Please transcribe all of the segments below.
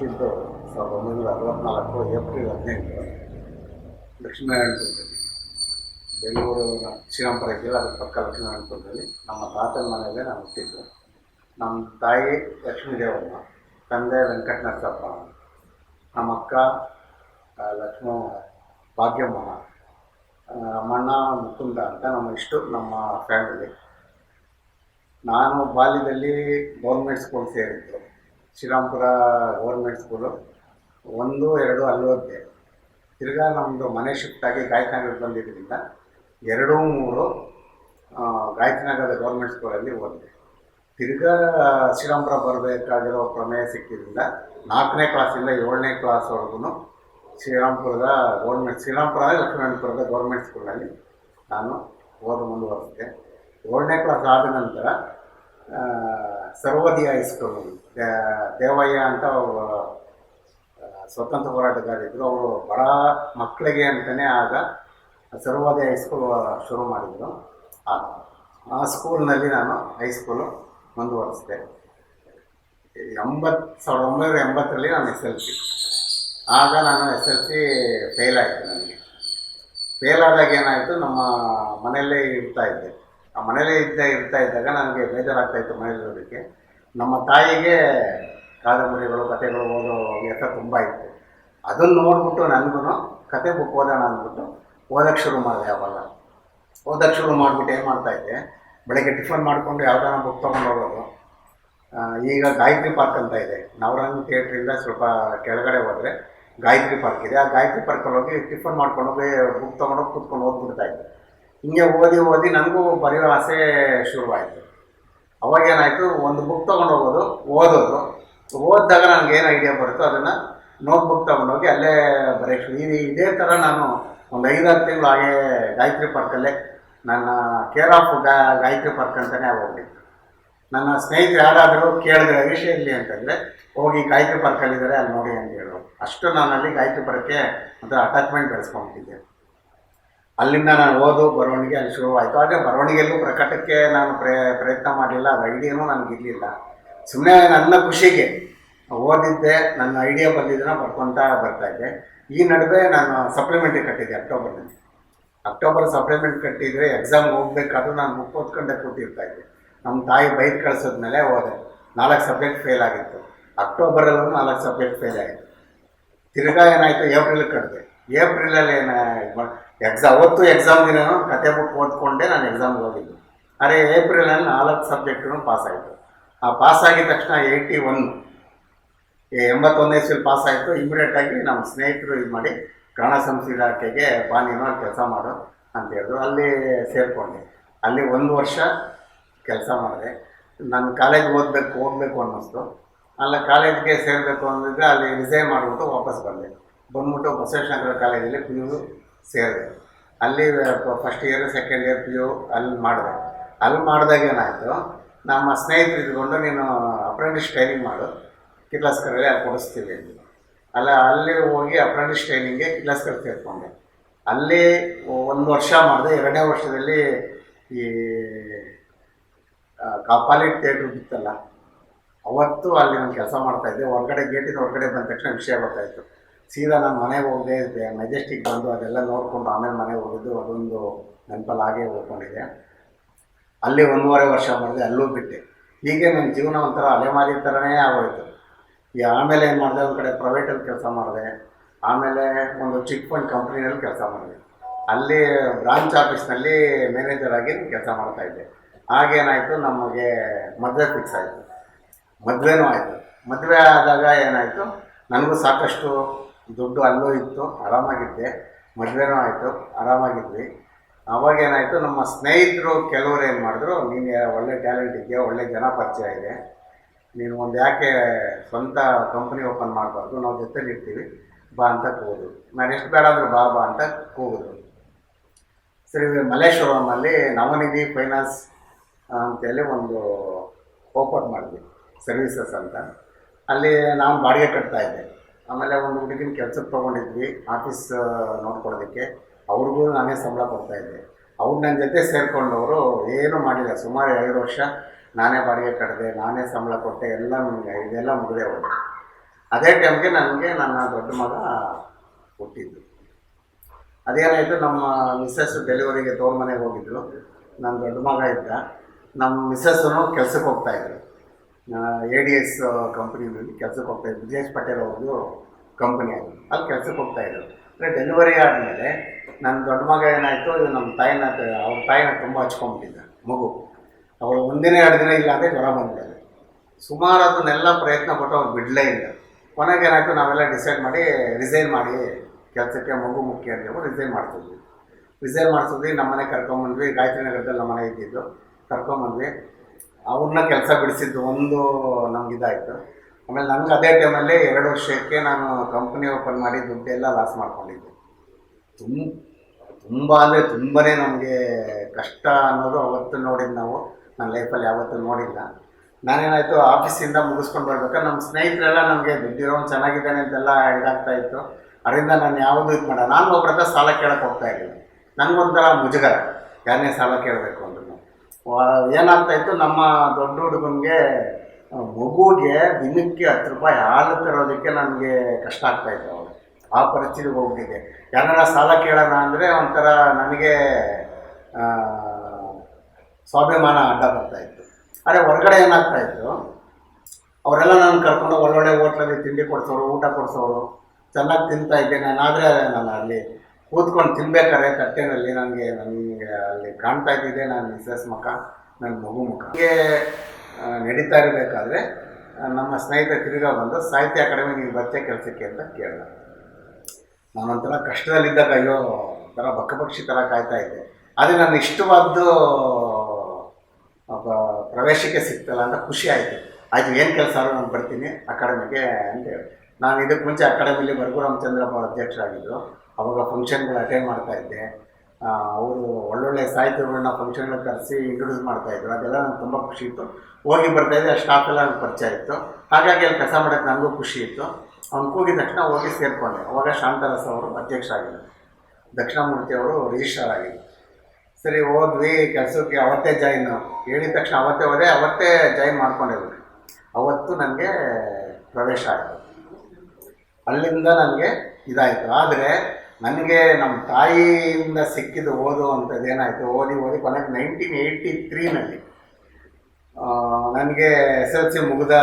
ಹುಟ್ಟಿದ್ದು ಸಾವಿರದ ಒಂಬೈನೂರ ಅರವತ್ನಾಲ್ಕು ಏಪ್ರಿಲ್ ಹದಿನೆಂಟು ಲಕ್ಷ್ಮೀನಾರಾಯಣಪುರದಲ್ಲಿ ಬೆಂಗಳೂರಿನ ಶ್ರೀರಾಮಪುರ ಇದೆಯಲ್ಲ ಅದ್ರ ಪಕ್ಕ ಲಕ್ಷ್ಮೀನಾರಾಯಣಪುರದಲ್ಲಿ ನಮ್ಮ ತಾತನ ಮನೆಯಲ್ಲೇ ನಾನು ಹುಟ್ಟಿದ್ದು. ನಮ್ಮ ತಾಯಿ ಲಕ್ಷ್ಮೀದೇವಮ್ಮ, ತಂದೆ ವೆಂಕಟನರಸಪ್ಪ, ನಮ್ಮ ಅಕ್ಕ ಲಕ್ಷ್ಮಮ್ಮ ಭಾಗ್ಯಮ್ಮ ನಮ್ಮಣ್ಣ ಮುಕುಂದ ಅಂತ ನಮ್ಮ ಇಷ್ಟು ನಮ್ಮ ಫ್ಯಾಮಿಲಿ ನಾನು ಬಾಲ್ಯದಲ್ಲಿ ಗೌರ್ಮೆಂಟ್ ಸ್ಕೂಲ್ ಸೇರಿದ್ದು. ಶ್ರೀರಾಮ್ಪುರ ಗೌರ್ಮೆಂಟ್ ಸ್ಕೂಲು ಒಂದು, ಎರಡು ಅಲ್ಲಿ ಓದಿದೆ ತಿರ್ಗಾ ನಮ್ಮದು ಮನೆ ಶಿಫ್ಟ್ ಆಗಿ ಗಾಯತ್ನಗರಕ್ಕೆ ಬಂದಿದ್ದರಿಂದ ಎರಡು, ಮೂರು ಗಾಯತ್ರಿನಗರದ ಗೌರ್ಮೆಂಟ್ ಸ್ಕೂಲಲ್ಲಿ ಓದಿದೆ. ತಿರ್ಗಾ ಶ್ರೀರಾಮ್ಪುರ ಬರಬೇಕಾಗಿರೋ ಪ್ರಮೇಯ ಸಿಕ್ಕಿದ್ರಿಂದ ನಾಲ್ಕನೇ ಕ್ಲಾಸಿಂದ ಏಳನೇ ಕ್ಲಾಸ್ವರೆಗೂ ಶ್ರೀರಾಮ್ಪುರದ ಗೌರ್ಮೆಂಟ್ ಶ್ರೀರಾಮ್ಪುರ, ಲಕ್ಷ್ಮೀನಾರಾಯಣಪುರದ ಗೌರ್ಮೆಂಟ್ ಸ್ಕೂಲಲ್ಲಿ ನಾನು ಓದು ಮುಂದುವರೆಸಿದೆ. ಏಳನೇ ಕ್ಲಾಸ್ ಆದ ನಂತರ ಸರ್ವೋದಯ ಹೈಸ್ಕೂಲ್ ದೇವಯ್ಯ ಅಂತ ಅವರು ಸ್ವತಂತ್ರ ಹೋರಾಟಗಾರಿದ್ರು. ಅವರು ಬಡ ಮಕ್ಕಳಿಗೆ ಅಂತಲೇ ಆಗ ಸರ್ವೋದಯ ಹೈಸ್ಕೂಲ್ ಶುರು ಮಾಡಿದರು. ಆ ಆ ಸ್ಕೂಲ್ನಲ್ಲಿ ನಾನು ಹೈಸ್ಕೂಲು ಮುಂದುವರಿಸಿದೆ. ಎಂಬತ್ತು ಸಾವಿರದ ಒಂಬೈನೂರ ಎಂಬತ್ತರಲ್ಲಿ ನಾನು ಎಸ್ ಎಲ್ ಸಿ ಆಗ ನಾನು ಎಸ್ ಎಲ್ ಸಿ ಫೇಲ್ ಆಯಿತು ನನಗೆ. ಫೇಲ್ ಆದಾಗ ಏನಾಯಿತು, ನಮ್ಮ ಮನೆಯಲ್ಲೇ ಇರ್ತಾ ಇದ್ದೆ. ಆ ಮನೇಲೇ ಇದ್ದ ಇರ್ತಾ ಇದ್ದಾಗ ನನಗೆ ಬೇಜಾರಾಗ್ತಾ ಇತ್ತು ಮನೇಲಿರೋದಕ್ಕೆ ನಮ್ಮ ತಾಯಿಗೆ ಕಾದಂಬರಿಗಳು ಕಥೆಗಳು ಓದೋ ಹವ್ಯಾಸ ತುಂಬ ಇತ್ತು. ಅದನ್ನು ನೋಡ್ಬಿಟ್ಟು ನನಗೂ ಕತೆ ಬುಕ್ ಓದೋಣ ಅಂದ್ಬಿಟ್ಟು ಓದೋಕ್ಕೆ ಶುರು ಮಾಡಿದೆ ಅವಾಗ. ಓದೋಕ್ಕೆ ಶುರು ಮಾಡಿಬಿಟ್ಟು ಏನು ಮಾಡ್ತಾಯಿದ್ದೆ ಬೆಳಗ್ಗೆ ಟಿಫನ್ ಮಾಡಿಕೊಂಡು ಯಾವ್ದಾನ ಬುಕ್ ತೊಗೊಂಡು ಹೋಗೋದು. ಈಗ ಗಾಯತ್ರಿ ಪಾರ್ಕ್ ಅಂತ ಇದೆ. ನವರಂಗ್ ಥಿಯೇಟ್ರಿಂದ ಸ್ವಲ್ಪ ಕೆಳಗಡೆ ಹೋದರೆ ಗಾಯತ್ರಿ ಪಾರ್ಕ್ ಇದೆ. ಆ ಗಾಯತ್ರಿ ಪಾರ್ಕಲ್ಲಿ ಹೋಗಿ ಟಿಫನ್ ಮಾಡ್ಕೊಂಡು ಹೋಗಿ ಬುಕ್ ತೊಗೊಂಡೋಗಿ ಕೂತ್ಕೊಂಡು ಓದ್ಬಿಡ್ತಾ ಇದ್ದೆ. ಹಿಂಗೆ ಓದಿ ಓದಿ ನನಗೂ ಬರೆಯೋ ಆಸೆ ಶುರುವಾಯಿತು. ಅವಾಗ ಏನಾಯಿತು, ಒಂದು ಬುಕ್ ತೊಗೊಂಡು ಹೋಗೋದು, ಓದೋದು. ಓದಿದಾಗ ನನಗೆ ಏನು ಐಡಿಯಾ ಬರುತ್ತೋ ಅದನ್ನು ನೋಟ್ ಬುಕ್ ತೊಗೊಂಡೋಗಿ ಅಲ್ಲೇ ಬರೆಯೋಕ್ಕೆ ಇದು ಇದೇ ಥರ ನಾನು ಒಂದು ಐದಾರು ತಿಂಗಳು ಹಾಗೆ ಗಾಯತ್ರಿ ಪಾರ್ಕಲ್ಲೇ ನನ್ನ ಕೇರ್ ಆಫ್ ಗಾ, ಗಾಯತ್ರಿ ಪಾರ್ಕ್ ಅಂತಲೇ ಆಗೋಗ್ಬಿಟ್ಟಿತ್ತು ನನ್ನ ಸ್ನೇಹಿತರು ಯಾರಾದರೂ ಕೇಳಿದ್ರೆ ವಿಷಯ ಇಲ್ಲಿ ಅಂತಂದರೆ ಹೋಗಿ ಗಾಯತ್ರಿ ಪಾರ್ಕಲ್ಲಿದ್ದಾರೆ ಅಲ್ಲಿ ನೋಡಿ ಅಂತ ಹೇಳೋರು ಅಷ್ಟು ನಾನು ಅಲ್ಲಿ ಗಾಯತ್ರಿ ಪಾರ್ಕ್ಗೆ ಒಂಥರ ಅಟ್ಯಾಚ್ಮೆಂಟ್ ಬೆಳೆಸ್ಕೊಂಡ್ಬಿಟ್ಟಿದ್ದೆ. ಅಲ್ಲಿಂದ ನಾನು ಓದು, ಬರವಣಿಗೆ ಅಲ್ಲಿ ಶುರುವಾಯಿತು. ಆದರೆ ಬರವಣಿಗೆಯಲ್ಲೂ ಪ್ರಕಟಕ್ಕೆ ನಾನು ಪ್ರಯ ಪ್ರಯತ್ನ ಮಾಡಲಿಲ್ಲ. ಅದು ಐಡಿಯಾನೂ ನನಗಿರಲಿಲ್ಲ ಸುಮ್ಮನೆ ನನ್ನ ಖುಷಿಗೆ ಓದಿದ್ದೆ, ನನ್ನ ಐಡಿಯಾ ಬಂದಿದ್ದನ್ನ ಬರ್ಕೊತಾ ಬರ್ತಾಯಿದ್ದೆ ಈ ನಡುವೆ ನಾನು ಸಪ್ಲಿಮೆಂಟ್ರಿ ಕಟ್ಟಿದ್ದೆ ಅಕ್ಟೋಬರ್ನಲ್ಲಿ. ಅಕ್ಟೋಬರ್ ಸಪ್ಲಿಮೆಂಟ್ ಕಟ್ಟಿದರೆ ಎಕ್ಸಾಮ್ ಹೋಗ್ಬೇಕಾದ್ರೂ ನಾನು ಬುಕ್ ಓದ್ಕೊಂಡೆ ಕೂತಿರ್ತಾ ಇದ್ದೆ. ನಮ್ಮ ತಾಯಿ ಬೈಕ್ ಕಳಿಸಿದ್ಮೇಲೆ ಹೋದೆ. ನಾಲ್ಕು ಸಬ್ಜೆಕ್ಟ್ ಫೇಲ್ ಆಗಿತ್ತು. ಅಕ್ಟೋಬರಲ್ಲೂ ನಾಲ್ಕು ಸಬ್ಜೆಕ್ಟ್ ಫೇಲ್ ಆಗಿತ್ತು. ತಿರ್ಗಾ ಏನಾಯಿತು? ಏಪ್ರಿಲ್ ಕಟ್ಟಿದೆ ಏಪ್ರಿಲಲ್ಲಿ ಏನು ಎಕ್ಸಾಮ್ ಅವತ್ತು ಎಕ್ಸಾಮ್ ದಿನ ಕತೆ ಬುಕ್ ಓದ್ಕೊಂಡೆ ನಾನು ಎಕ್ಸಾಮ್ಗೆ ಹೋಗಿದ್ದು ಏಪ್ರಿಲ್ ಏಪ್ರಿಲಲ್ಲಿ ನಾಲ್ಕು ಸಬ್ಜೆಕ್ಟೂ ಪಾಸ್ ಆಯಿತು. ಆ ಪಾಸ್ ಆಗಿದ ತಕ್ಷಣ ಏಯ್ಟಿ ಒನ್ ಎಂಬತ್ತೊಂದನೇ ಇಸ್ವಿಲಿ ಪಾಸ್ ಆಯಿತು. ಇಮಿಡಿಯೇಟಾಗಿ ನಮ್ಮ ಸ್ನೇಹಿತರು ಇದು ಮಾಡಿ ಕನ್ನಡ ಸಂಸ್ಥೆ ಇಲಾಖೆಗೆ, ಬಾ ನೀನು ಕೆಲಸ ಮಾಡು ಅಂತ ಹೇಳಿದ್ರು. ಅಲ್ಲಿ ಸೇರಿಕೊಂಡೆ. ಅಲ್ಲಿ ಒಂದು ವರ್ಷ ಕೆಲಸ ಮಾಡಿದೆ. ನಾನು ಕಾಲೇಜ್ ಓದಬೇಕು ಹೋಗಬೇಕು ಅನ್ನಿಸ್ತು. ಅಲ್ಲ ಕಾಲೇಜ್ಗೆ ಸೇರಬೇಕು ಅಂದಿದ್ರೆ ಅಲ್ಲಿ ರಿಸೈನ್ ಮಾಡಿಬಿಟ್ಟು ವಾಪಸ್ ಬಂದೆ. ಬಂದ್ಬಿಟ್ಟು ಬಸವೇಶ್ವರ ಕಾಲೇಜಲ್ಲಿ ಪಿ ಯು ಸೇರಿದೆ. ಅಲ್ಲಿ first year second year P U ಅಲ್ಲಿ ಮಾಡಿದೆ. ಅಲ್ಲಿ ಮಾಡಿದಾಗ ಏನಾಯಿತು, ನಮ್ಮ ಸ್ನೇಹಿತರು ಇದ್ಕೊಂಡು ನೀನು ಅಪ್ರೆಂಟಿಸ್ ಟ್ರೈನಿಂಗ್ ಮಾಡು, ಕಿರ್ಲಾಸ್ಕರಲ್ಲಿ ಅಲ್ಲಿ ಕೊಡಿಸ್ತೀವಿ ಅಲ್ಲ, ಅಲ್ಲಿ ಹೋಗಿ ಅಪ್ರೆಂಟಿಸ್ ಟ್ರೈನಿಂಗ್ಗೆ ಕಿರ್ಲಾಸ್ಕರ್ ಸೇರಿಕೊಂಡೆ. ಅಲ್ಲಿ ಒಂದು ವರ್ಷ ಮಾಡಿದೆ, ಎರಡನೇ ವರ್ಷದಲ್ಲಿ ಈ ಕಾಪಾಲಿ ಥಿಯೇಟ್ರ್ ಬಿತ್ತಲ್ಲ, ಅವತ್ತು ಅಲ್ಲಿ ನಾನು ಕೆಲಸ ಮಾಡ್ತಾಯಿದ್ದೆ ಹೊರಗಡೆ ಗೇಟಿನ ಹೊರಗಡೆ ಬಂದ ತಕ್ಷಣ ವಿಷಯ ಗೊತ್ತಾಯಿತು. ಸೀದಾ ನಾನು ಮನೆಗೆ ಹೋಗದೆ ಮೆಜೆಸ್ಟಿಕ್ ಬಂದು ಅದೆಲ್ಲ ನೋಡಿಕೊಂಡು ಆಮೇಲೆ ಮನೆಗೆ ಹೋಗಿದ್ದು, ಅದೊಂದು ನೆನಪಲ್ಲಿ ಹಾಗೆ ಉಳ್ಕೊಂಡಿದೆ ಅಲ್ಲಿ ಒಂದೂವರೆ ವರ್ಷ ಮಾಡಿದೆ ಅಲ್ಲೂ ಬಿಟ್ಟೆ. ಹೀಗೆ ನನ್ನ ಜೀವನ ಒಂಥರ ಅಲೆಮಾರಿ ಥರನೇ ಆಗೋಯ್ತು. ಈ ಆಮೇಲೆ ಏನು ಮಾಡಿದೆ, ಒಂದು ಕಡೆ ಪ್ರೈವೇಟಲ್ಲಿ ಕೆಲಸ ಮಾಡಿದೆ, ಆಮೇಲೆ ಒಂದು ಚಿಕ್ ಫಂಡ್ ಕಂಪ್ನಿನಲ್ಲಿ ಕೆಲಸ ಮಾಡಿದೆ. ಅಲ್ಲಿ ಬ್ರಾಂಚ್ ಆಫೀಸ್ನಲ್ಲಿ ಮ್ಯಾನೇಜರ್ ಆಗಿ ಕೆಲಸ ಮಾಡ್ತಾಯಿದ್ದೆ ಆಗೇನಾಯಿತು ನಮಗೆ ಮದುವೆ ಫಿಕ್ಸ್ ಆಯಿತು. ಮದುವೆನೂ ಆಯಿತು. ಮದುವೆ ಆದಾಗ ಏನಾಯಿತು, ನನಗೂ ಸಾಕಷ್ಟು ದುಡ್ಡು ಅಲ್ಲೂ ಇತ್ತು, ಆರಾಮಾಗಿದ್ದೆ. ಮದುವೆನೂ ಆಯಿತು, ಆರಾಮಾಗಿದ್ವಿ. ಅವಾಗೇನಾಯಿತು ನಮ್ಮ ಸ್ನೇಹಿತರು ಕೆಲವರು ಏನು ಮಾಡಿದ್ರು, ನೀನು ಒಳ್ಳೆ ಟ್ಯಾಲೆಂಟ್ ಇದೆಯಾ, ಒಳ್ಳೆ ಜನ ಪರಿಚಯ ಇದೆ. ನೀನು ಒಂದು ಯಾಕೆ ಸ್ವಂತ ಕಂಪ್ನಿ ಓಪನ್ ಮಾಡಬಾರ್ದು, ನಾವು ಜೊತೆಲಿ ಇರ್ತೀವಿ, ಬಾ ಅಂತ ಕೂಗಿದ್ರು ನಾನು ಎಷ್ಟು ಬೇಡ ಅಂದರು ಬಾ ಬಾ ಅಂತ ಕೂಗಿದ್ರು ಸರಿ, ಮಲ್ಲೇಶ್ವರಂನಲ್ಲಿ ನವನಿಧಿ ಫೈನಾನ್ಸ್ ಅಂತೇಳಿ ಒಂದು ಓಪನ್ ಮಾಡಿದ್ವಿ, ಸರ್ವಿಸಸ್ ಅಂತ. ಅಲ್ಲಿ ನಾನು ಬಾಡಿಗೆ ಕಟ್ತಾ ಇದ್ದೆ. ಆಮೇಲೆ ಒಂದು ಹುಡುಗಿನ ಕೆಲಸಕ್ಕೆ ತೊಗೊಂಡಿದ್ವಿ ಆಫೀಸ್ ನೋಡ್ಕೊಳ್ಳೋದಕ್ಕೆ. ಅವ್ರಿಗೂ ನಾನೇ ಸಂಬಳ ಕೊಡ್ತಾಯಿದ್ದೆ ಅವ್ರು ನನ್ನ ಜೊತೆ ಸೇರಿಕೊಂಡವರು ಏನೂ ಮಾಡಿಲ್ಲ. ಸುಮಾರು ಎರಡು ವರ್ಷ ನಾನೇ ಬಾಡಿಗೆ ಕಟ್ಟಿದೆ ನಾನೇ ಸಂಬಳ ಕೊಟ್ಟೆ, ಎಲ್ಲ ಇದೆಲ್ಲ ಮುಗಿದೇ ಹೋಯ್ತು. ಅದೇ ಟೈಮ್ಗೆ ನನಗೆ ನನ್ನ ದೊಡ್ಡ ಮಗ ಹುಟ್ಟಿದ್ದು. ಅದೇನಾಯಿತು, ನಮ್ಮ ಮಿಸ್ಸಸ್ ಡೆಲಿವರಿಗೆ ತೋರ್ ಮನೆಗೆ ಹೋಗಿದ್ದರು ನನ್ನ ದೊಡ್ಡ ಮಗ ಇದ್ದ. ನಮ್ಮ ಮಿಸ್ಸಸ್ಸು ಕೆಲಸಕ್ಕೆ ಹೋಗ್ತಾಯಿದ್ರು ಎ ಡಿ ಎಸ್ ಕಂಪ್ನಿಯಲ್ಲಿ ಕೆಲಸಕ್ಕೆ ಹೋಗ್ತಾ ಇದ್ದರು ಬ್ರಿಜೇಶ್ ಪಟೇಲ್ ಅವ್ರದ್ದು ಕಂಪ್ನಿ ಅದು. ಅಲ್ಲಿ ಕೆಲಸಕ್ಕೆ ಹೋಗ್ತಾ ಇದ್ದರು ಅಂದರೆ ಡೆಲಿವರಿ ಆದಮೇಲೆ ನನ್ನ ದೊಡ್ಡ ಮಗ ಏನಾಯಿತು ನಮ್ಮ ತಾಯಿನ, ಅವ್ರ ತಾಯಿನ ತುಂಬ ಹಚ್ಕೊಂಡ್ಬಿಟ್ಟಿದ್ದ, ಮಗು. ಅವಳು ಒಂದಿನ, ಎರಡು ದಿನ ಇಲ್ಲ ಅಂದರೆ ಜ್ವರ ಬಂದಿದ್ದಾರೆ ಸುಮಾರು ಅದನ್ನೆಲ್ಲ ಪ್ರಯತ್ನ ಪಟ್ಟು ಅವ್ರು ಬಿಡಲೇ ಇಲ್ಲ. ಕೊನೆಗೆ ಏನಾಯಿತು, ನಾವೆಲ್ಲ ಡಿಸೈಡ್ ಮಾಡಿ ರಿಸೈನ್ ಮಾಡಿ, ಕೆಲಸಕ್ಕೆ ಮಗು ಮುಖ್ಯ ಅಂತ ರಿಸೈನ್ ಮಾಡ್ತಿದ್ವಿ. ರಿಸೈನ್ ಮಾಡಿಸಿದ್ವಿ ನಮ್ಮನೆ ಕರ್ಕೊಂಬಂದ್ವಿ ಗಾಯತ್ರಿ ನಗರದಲ್ಲಿ ನಮ್ಮನೆ ಇದ್ದಿದ್ದು. ಕರ್ಕೊಂಬಂದ್ವಿ ಅವ್ರನ್ನ ಕೆಲಸ ಬಿಡಿಸಿದ್ದು ಒಂದು ನಮ್ಗೆ ಇದಾಯಿತು. ಆಮೇಲೆ ನಂಗೆ ಅದೇ ಟೈಮಲ್ಲಿ ಎರಡು ವರ್ಷಕ್ಕೆ ನಾನು ಕಂಪ್ನಿ ಓಪನ್ ಮಾಡಿ ದುಡ್ಡೆಲ್ಲ ಲಾಸ್ ಮಾಡ್ಕೊಂಡಿದ್ದೆ. ತುಂಬ ತುಂಬ ಅಂದರೆ ತುಂಬಾ ನಮಗೆ ಕಷ್ಟ ಅನ್ನೋದು ಅವತ್ತು ನೋಡಿದ್ದು ನಾವು. ನನ್ನ ಲೈಫಲ್ಲಿ ಯಾವತ್ತೂ ನೋಡಿಲ್ಲ. ನಾನೇನಾಯಿತು ಆಫೀಸಿಂದ ಮುಗಿಸ್ಕೊಂಡು ಬರ್ಬೇಕಾದ್ರೆ ನಮ್ಮ ಸ್ನೇಹಿತರೆಲ್ಲ ನಮಗೆ ದುಡ್ಡಿರೋನು ಚೆನ್ನಾಗಿದ್ದಾನೆ ಅಂತೆಲ್ಲ ಇದಾಗ್ತಾ ಇತ್ತು. ಅದರಿಂದ ನಾನು ಯಾವುದೂ ಇದು ಮಾಡ ನಾನು ಒಬ್ಬರ ಸಾಲ ಕೇಳಕ್ಕೆ ಹೋಗ್ತಾ ಇರಲಿಲ್ಲ ನನಗೊಂಥರ ಮುಜುಗರ. ಯಾರನ್ನೇ ಸಾಲ ಕೇಳಬೇಕು ಅಂದ್ರೂ ಏನಾಗ್ತಾ ಇತ್ತು? ನಮ್ಮ ದೊಡ್ಡ ಹುಡುಗನಿಗೆ ಮಗುಗೆ ದಿನಕ್ಕೆ ಹತ್ತು ರೂಪಾಯಿ ಹಾಲು ತರೋದಕ್ಕೆ ನನಗೆ ಕಷ್ಟ ಆಗ್ತಾ ಇತ್ತು ಅವಳು ಆ ಪರಿಸ್ಥಿತಿಗೆ ಹೋಗ್ಬಿಟ್ಟಿದೆ ಯಾರನ್ನ ಸಾಲ ಕೇಳೋಣ ಅಂದರೆ ಒಂಥರ ನನಗೆ ಸ್ವಾಭಿಮಾನ ಅಡ್ಡ ಬರ್ತಾ ಇತ್ತು. ಆದರೆ ಹೊರಗಡೆ ಏನಾಗ್ತಾ ಇತ್ತು? ಅವರೆಲ್ಲ ನಾನು ಕರ್ಕೊಂಡು ಒಳ್ಳೊಳ್ಳೆ ಹೋಟ್ಲಲ್ಲಿ ತಿಂಡಿ ಕೊಡಿಸೋರು, ಊಟ ಕೊಡಿಸೋರು, ಚೆನ್ನಾಗಿ ತಿಂತಾ ಇದ್ದೆ ನಾನು ಆದರೆ ನಾನು ಅಲ್ಲಿ ಕೂತ್ಕೊಂಡು ತಿನ್ಬೇಕಾದ್ರೆ ತಟ್ಟೆನಲ್ಲಿ ನನಗೆ ನನಗೆ ಅಲ್ಲಿ ಕಾಣ್ತಾ ಇದ್ದಿದ್ದೆ ನನ್ನ ಮಿಸ್ಸಸ್ ಮುಖ, ನನ್ನ ಮಗು ಮುಖ. ಹೀಗೆ ನಡೀತಾ ಇರಬೇಕಾದ್ರೆ ನಮ್ಮ ಸ್ನೇಹಿತ ತಿರುಗಾ ಬಂದು, ಸಾಹಿತ್ಯ ಅಕಾಡೆಮಿ ನೀವು ಬರ್ತೆ ಕೆಲಸಕ್ಕೆ ಅಂತ ಕೇಳಿದ. ನಾನೊಂಥರ ಕಷ್ಟದಲ್ಲಿದ್ದಾಗ, ಅಯ್ಯೋ, ಒಂಥರ ಬಕ್ಕಪಕ್ಷಿ ಥರ ಕಾಯ್ತಾ ಇದ್ದೆ. ಆದರೆ ನನ್ನ ಇಷ್ಟವಾದ್ದು ಪ್ರವೇಶಕ್ಕೆ ಸಿಕ್ತಲ್ಲ ಅಂತ ಖುಷಿ ಆಯಿತು. ಆಯಿತು, ಏನು ಕೆಲಸ? ನಾನು ಬರ್ತೀನಿ ಅಕಾಡೆಮಿಗೆ ಅಂತ ಹೇಳಿ. ನಾನು ಇದಕ್ಕೆ ಮುಂಚೆ ಅಕಾಡೆಮಿಲಿ ಬರ್ಗು ರಾಮಚಂದ್ರಪ್ಪ ಅಧ್ಯಕ್ಷರಾಗಿದ್ದರು ಅವಾಗ ಫಂಕ್ಷನ್ಗಳು ಅಟೆಂಡ್ ಮಾಡ್ತಾ ಇದ್ದೆ. ಅವರು ಒಳ್ಳೊಳ್ಳೆ ಸಾಹಿತ್ಯಗಳನ್ನ ಫಂಕ್ಷನ್ಗಳಿಗೆ ಕರೆಸಿ ಇಂಟ್ರೊಡ್ಯೂಸ್ ಮಾಡ್ತಾಯಿದ್ರು ಅದೆಲ್ಲ ನಂಗೆ ತುಂಬ ಖುಷಿ ಇತ್ತು. ಹೋಗಿ ಬರ್ತಾಯಿದ್ದೆ ಆ ಸ್ಟಾಫ್ ಎಲ್ಲ ನನಗೆ ಪರಿಚಯ ಇತ್ತು. ಹಾಗಾಗಿ ಅಲ್ಲಿ ಕೆಲಸ ಮಾಡೋಕ್ಕೆ ನನಗೂ ಖುಷಿ ಇತ್ತು. ಅವ್ನು ಕೂಗಿದ ತಕ್ಷಣ ಹೋಗಿ ಸೇರಿಕೊಂಡೆ. ಅವಾಗ ಶಾಂತರಸ ಅವರು ಅಧ್ಯಕ್ಷರಾಗಿದ್ದರು ದಕ್ಷಿಣಾಮೂರ್ತಿ ಅವರು ರಿಜಿಸ್ಟ್ರಾರ್ ಆಗಿದ್ದರು ಸರಿ, ಹೋದ್ವಿ ಕೆಲಸಕ್ಕೆ, ಅವತ್ತೇ ಜಾಯಿನ್ ಹೇಳಿದ ತಕ್ಷಣ ಅವತ್ತೇ ಹೋದೆ, ಅವತ್ತೇ ಜಾಯಿನ್ ಮಾಡ್ಕೊಂಡಿದ್ರು ಅವತ್ತು ನನಗೆ ಪ್ರವೇಶ ಆಯಿತು. ಅಲ್ಲಿಂದ ನನಗೆ ಇದಾಯಿತು. ಆದರೆ ನನಗೆ ನಮ್ಮ ತಾಯಿಯಿಂದ ಸಿಕ್ಕಿದ್ದು ಓದು ಅಂಥದ್ದು ಏನಾಯಿತು, ಓದಿ ಓದಿ ಕೊನೆಗೆ ನೈನ್ಟೀನ್ ಏಯ್ಟಿ ತ್ರೀನಲ್ಲಿ ನನಗೆ ಎಸ್ ಎಲ್ ಸಿ ಮುಗಿದ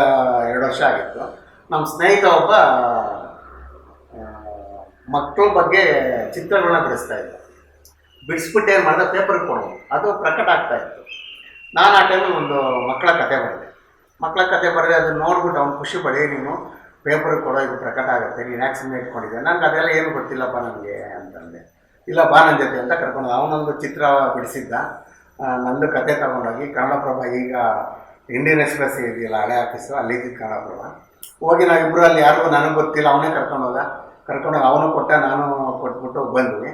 ಎರಡು ವರ್ಷ ಆಗಿತ್ತು. ನಮ್ಮ ಸ್ನೇಹಿತ ಒಬ್ಬ ಮಕ್ಕಳ ಬಗ್ಗೆ ಚಿತ್ರಗಳನ್ನ ಬಿಡಿಸ್ತಾ ಇದ್ದ. ಬಿಡಿಸ್ಬಿಟ್ಟು ಏನು ಮಾಡಿದೆ ಪೇಪರ್ಗೆ ಕೊಡೋದು. ಅದು ಪ್ರಕಟ ಆಗ್ತಾ ಇತ್ತು. ನಾನು ಆ ಟೈಮಲ್ಲಿ ಒಂದು ಮಕ್ಕಳ ಕತೆ ಬರೆದೆ. ಮಕ್ಕಳ ಕತೆ ಬರೆದೆ, ಅದನ್ನು ನೋಡ್ಬಿಟ್ಟು ಅವ್ನು ಖುಷಿ ಪಡಿ ನೀನು. ಪೇಪರ್ಗೆ ಕೊಡೋ ಇದು ಪ್ರಕಟ ಆಗುತ್ತೆ. ನೀನು ಯಾಕೆ ಇಟ್ಕೊಂಡಿದ್ದೆ ನಂಗೆ ಅದೆಲ್ಲ ಏನು ಗೊತ್ತಿಲ್ಲಪ್ಪ ನನಗೆ ಅಂತಂದೆ. ಇಲ್ಲ ಬಾ ನನ್ನ ಜೊತೆ ಅಂತ ಕರ್ಕೊಂಡು ಅವನೊಂದು ಚಿತ್ರ ಬಿಡಿಸಿದ್ದ. ನಂದು ಕತೆ ತಗೊಂಡೋಗಿ ಕನ್ನಡಪ್ರಭ ಈಗ ಇಂಡಿಯನ್ ಎಕ್ಸ್ಪ್ರೆಸ್ ಇದೆಯಲ್ಲ, ಹಳೆ ಆಫೀಸು ಅಲ್ಲಿದ್ದು ಕನ್ನಡಪ್ರಭ. ಹೋಗಿ ನಾವಿಬ್ಬರು ಅಲ್ಲಿ ಯಾರಿಗೂ ನನಗೆ ಗೊತ್ತಿಲ್ಲ, ಅವನೇ ಕರ್ಕೊಂಡು ಹೋದ. ಕರ್ಕೊಂಡೋಗಿ ಅವನು ಕೊಟ್ಟ, ನಾನು ಕೊಟ್ಬಿಟ್ಟು ಬಂದ್ವಿ.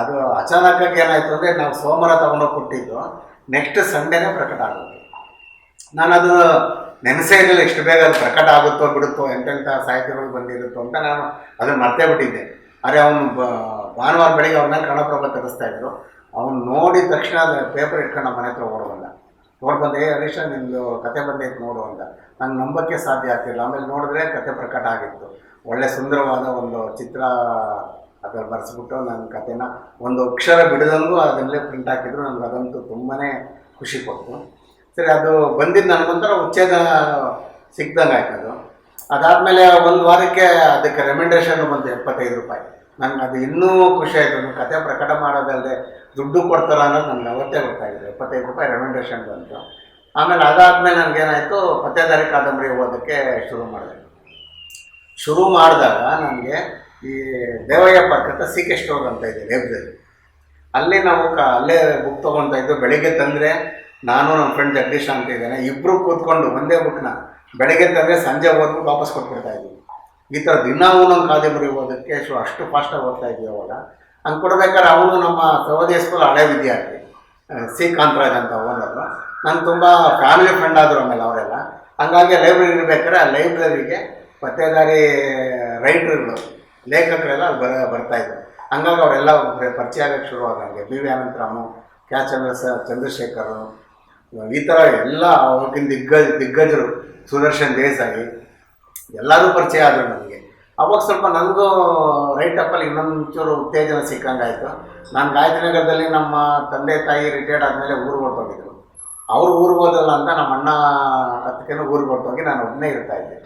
ಅದು ಅಚಾನಕ್ಕಾಗಿ ಏನಾಯಿತು ಅಂದರೆ, ನಾವು ಸೋಮವಾರ ತಗೊಂಡೋಗಿ ಕೊಟ್ಟಿದ್ದು, ನೆಕ್ಸ್ಟ್ ಸಂಡೇನೇ ಪ್ರಕಟ ಆಗೋದು. ನಾನು ಅದು ನೆನೆಸೇ ಇರಲಿಲ್ಲ ಎಷ್ಟು ಬೇಗ ಅದು ಪ್ರಕಟ ಆಗುತ್ತೋ ಬಿಡುತ್ತೋ, ಎಂತೆಂಥ ಸಾಹಿತ್ಯಗಳು ಬಂದಿರುತ್ತೋ ಅಂತ ನಾನು ಅದನ್ನು ಮರ್ತೇ ಬಿಟ್ಟಿದ್ದೆ. ಆದರೆ ಅವನು ಭಾನುವಾರ ಬೆಳಿಗ್ಗೆ ಅವನ್ನ ಕನ್ನಡಪ್ರಭ ತರಿಸ್ತಾ ಇದ್ರು. ಅವನು ನೋಡಿದ ತಕ್ಷಣ ಅದು ಪೇಪರ್ ಇಟ್ಕೊಂಡು ನಮ್ಮ ಮನೆ ಹತ್ರ ಓಡ್ ನೋಡಿ ಬಂದೆ ಹರೀಶ ನಿಮ್ಮದು ಕತೆ ಬಂದೈತೆ ನೋಡು ಅಂತ. ನಂಗೆ ನಂಬಕ್ಕೆ ಸಾಧ್ಯ ಆಗ್ತಿಲ್ಲ. ಆಮೇಲೆ ನೋಡಿದ್ರೆ ಕತೆ ಪ್ರಕಟ ಆಗಿತ್ತು. ಒಳ್ಳೆ ಸುಂದರವಾದ ಒಂದು ಚಿತ್ರ ಅದ್ರಲ್ಲಿ ಬರೆಸ್ಬಿಟ್ಟು ನನ್ನ ಕತೆನ ಒಂದು ಅಕ್ಷರ ಬಿಡದಂಗೂ ಅದನ್ನಲ್ಲೇ ಪ್ರಿಂಟ್ ಹಾಕಿದ್ರು. ನನಗೆ ಅದಂತೂ ತುಂಬಾ ಖುಷಿ ಕೊಡ್ತು ಸರಿ, ಅದು ಬಂದಿದ್ದು ನನಗೊಂಥರ ಉಚ್ಛೇದ ಸಿಕ್ದಂಗೆ ಆಯ್ತು ಅದು. ಅದಾದಮೇಲೆ ಒಂದು ವಾರಕ್ಕೆ ಅದಕ್ಕೆ ರೆಮಿಂಡೇಷನ್ ಬಂತು ಎಪ್ಪತ್ತೈದು ರೂಪಾಯಿ. ನನಗೆ ಅದು ಇನ್ನೂ ಖುಷಿ ಆಯಿತು. ನನ್ನ ಕತೆ ಪ್ರಕಟ ಮಾಡೋದಲ್ಲದೆ ದುಡ್ಡು ಕೊಡ್ತಾರ ಅನ್ನೋದು ನನಗೆ ಅವತ್ತೇ ಗೊತ್ತಾಗಿದೆ. ಎಪ್ಪತ್ತೈದು ರೂಪಾಯಿ ರೆಮೆಂಡೇಷನ್ ಬಂತು. ಆಮೇಲೆ ಅದಾದಮೇಲೆ ನನಗೇನಾಯಿತು, ಪತ್ತೇದಾರಿ ಕಾದಂಬರಿ ಓದೋಕ್ಕೆ ಶುರು ಮಾಡಿದೆ. ಶುರು ಮಾಡಿದಾಗ ನನಗೆ ಈ ದೇವಯ್ಯ ಅಂತ ಸಿ ಕೆ ಸ್ಟೋರ್ ಅಂತ ಇದೆ ಲೈಬ್ರರಿ ಅಲ್ಲಿ ನಾವು ಕ, ಅಲ್ಲೇ ಬುಕ್ ತೊಗೊಳ್ತಾ ಇದ್ದು ಬೆಳಿಗ್ಗೆ ತಂದರೆ ನಾನು ನಮ್ಮ ಫ್ರೆಂಡ್ ಜಗದೀಶ್ ಅಂತ ಇದ್ದೇನೆ ಇಬ್ಬರು ಕೂತ್ಕೊಂಡು ಒಂದೇ ಬುಕ್ನ ಬೆಳಗ್ಗೆ ತಂದರೆ ಸಂಜೆ ಓದ್ಬಿಟ್ಟು ವಾಪಸ್ ಕೊಟ್ಬಿಡ್ತಾ ಇದ್ವಿ ಈ ಥರ ದಿನಾವೂ ನಮ್ಮ ಕಾದಂಬರಿ ಓದೋಕ್ಕೆ ಸೊ ಅಷ್ಟು ಫಾಸ್ಟಾಗಿ ಓದ್ತಾ ಇದ್ವಿ ಅವಾಗ. ಹಂಗೆ ಕೊಡ್ಬೇಕಾದ್ರೆ ಅವನು ನಮ್ಮ ಸಹೋದಯ ಸ್ಕೂಲ್ ಹಳೆ ವಿದ್ಯಾರ್ಥಿ ಸಿ ಕಾಂತರಾಜ್ ಅಂತ ಓನರು ನಾನು ತುಂಬ ಫ್ಯಾಮಿಲಿ ಫ್ರೆಂಡ್ ಆದರು ಆಮೇಲೆ ಅವರೆಲ್ಲ. ಹಂಗಾಗಿ ಲೈಬ್ರರಿ ಇರ್ಬೇಕಾದ್ರೆ ಆ ಲೈಬ್ರರಿಗೆ ಪತ್ತೇದಾರಿ ರೈಟ್ರುಗಳು ಲೇಖಕರೆಲ್ಲ ಬರ ಬರ್ತಾಯಿದ್ರು ಹಂಗಾಗಿ ಅವರೆಲ್ಲ ಪರಿಚಯ ಆಗಕ್ಕೆ ಶುರುವಾದಂಗೆ ಬಿ ವಿ ಅನಂತರಾಮು ಕ್ಯಾ ಚಂದ್ರ ಸ ಚಂದ್ರಶೇಖರು ಈ ಥರ ಎಲ್ಲ ಅವಾಗಿನ ದಿಗ್ಗಜ, ದಿಗ್ಗಜರು ಸುದರ್ಶನ್ ದೇಸಾಯಿ, ಎಲ್ಲರೂ ಪರಿಚಯ ಆದರು ನನಗೆ ಅವಾಗ ಸ್ವಲ್ಪ ನನಗೂ ರೈಟ್ ಅಪ್ಪಲ್ಲಿ ಇನ್ನೊಂದು ಚೂರು ಉತ್ತೇಜನ ಸಿಕ್ಕಂಗಾಯಿತು ನಾನು ಗಾಯತ್ರಿನಗರದಲ್ಲಿ ನಮ್ಮ ತಂದೆ, ತಾಯಿ ರಿಟೈರ್ಡ್ ಆದಮೇಲೆ ಊರು ಹೊರಟೋಗಿದ್ರು ಅವರು ಊರು ಹೋದಲ್ಲ ಅಂತ ನಮ್ಮ ಅಣ್ಣ ಹತ್ತಕ್ಕೇನೋ ಊರಿಗೆ ಹೊರಟೋಗಿ ನಾನು ಒಬ್ಬನೇ ಇರ್ತಾ ಇದ್ದೆ.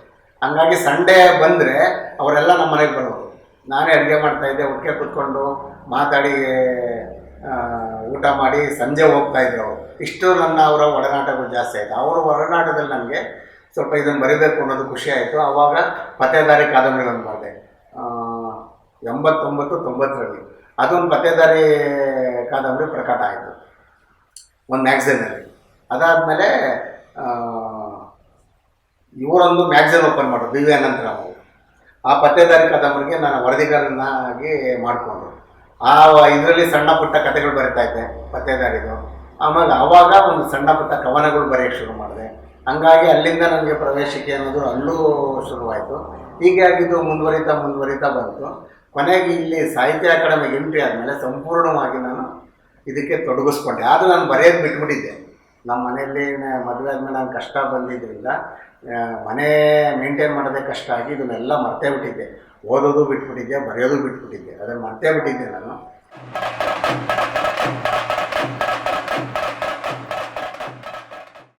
ಹಂಗಾಗಿ ಸಂಡೇ ಬಂದರೆ ಅವರೆಲ್ಲ ನಮ್ಮ ಮನೆಗೆ ಬರೋರು ನಾನೇ ಅಡುಗೆ ಮಾಡ್ತಾಯಿದ್ದೆ ಒಟ್ಟಿಗೆ ಕೂತ್ಕೊಂಡು ಮಾತಾಡಿ ಊಟ ಮಾಡಿ ಸಂಜೆ ಹೋಗ್ತಾ ಇದ್ರು. ಅವರು ಇಷ್ಟು ನನ್ನ ಅವರ ಒಡನಾಟಗಳು ಜಾಸ್ತಿ ಆಯಿತು. ಅವರ ಒಡನಾಟದಲ್ಲಿ ನನಗೆ ಸ್ವಲ್ಪ ಇದನ್ನು ಬರೀಬೇಕು ಅನ್ನೋದು ಖುಷಿ ಆಯಿತು. ಆವಾಗ ಪತ್ತೇದಾರಿ ಕಾದಂಬರಿಗಳನ್ನು ಮಾಡಿದೆ. ಎಂಬತ್ತೊಂಬತ್ತು, ತೊಂಬತ್ತರಲ್ಲಿ. ಅದೊಂದು ಪತ್ತೇದಾರಿ ಕಾದಂಬರಿ ಪ್ರಕಟ ಆಯಿತು. ಒಂದು ಮ್ಯಾಗ್ಝಿನಲ್ಲಿ. ಅದಾದಮೇಲೆ ಇವರೊಂದು ಮ್ಯಾಗ್ಝಿನ್ ಓಪನ್ ಮಾಡೋದು ವಿ ಅವರು. ಆ ಪತ್ತೇದಾರಿ ಕಾದಂಬರಿಗೆ ನಾನು ವರದಿಗಾರನಾಗಿ ಮಾಡಿಕೊಂಡ್ರು ಆ, ಇದರಲ್ಲಿ ಸಣ್ಣ ಪುಟ್ಟ ಕಥೆಗಳು ಬರಿತಾ ಇದ್ದೆ, ಪತ್ತೆದಾರಿದು. ಆಮೇಲೆ ಅವಾಗ ಒಂದು ಸಣ್ಣ ಪುಟ್ಟ ಕವನಗಳು ಬರೆಯೋಕ್ಕೆ ಶುರು ಮಾಡಿದೆ. ಹಂಗಾಗಿ ಅಲ್ಲಿಂದ ನನಗೆ ಪ್ರವೇಶಿಕೆ ಅನ್ನೋದು ಅಲ್ಲೂ ಶುರುವಾಯಿತು. ಹೀಗಾಗಿದ್ದು ಮುಂದುವರಿತಾ ಮುಂದುವರಿತಾ ಬಂತು. ಕೊನೆಗೆ ಇಲ್ಲಿ ಸಾಹಿತ್ಯ ಅಕಾಡೆಮಿ ಎಂಟ್ರಿ ಆದಮೇಲೆ ಸಂಪೂರ್ಣವಾಗಿ ನಾನು ಇದಕ್ಕೆ ತೊಡಗಿಸ್ಕೊಂಡೆ. ಆದರೂ ನಾನು ಬರೆಯೋದು ಬಿಟ್ಬಿಟ್ಟಿದ್ದೆ. ನಮ್ಮ ಮನೆಯಲ್ಲಿ ಮದುವೆ ಆದಮೇಲೆ ನಾನು ಕಷ್ಟ ಬಂದಿದ್ದರಿಂದ ಮನೆ ಮೇಂಟೈನ್ ಮಾಡೋದೇ ಕಷ್ಟ ಆಗಿ ಇದನ್ನೆಲ್ಲ ಮರ್ತೇ ಬಿಟ್ಟಿದ್ದೆ. ಓದೋದು ಬಿಟ್ಬಿಟ್ಟಿದ್ದೆ ಬರೆಯೋದು ಬಿಟ್ಬಿಟ್ಟಿದ್ದೆ ಅದನ್ನು ಮರ್ತೇ ಬಿಟ್ಟಿದ್ದೆ ನಾನು.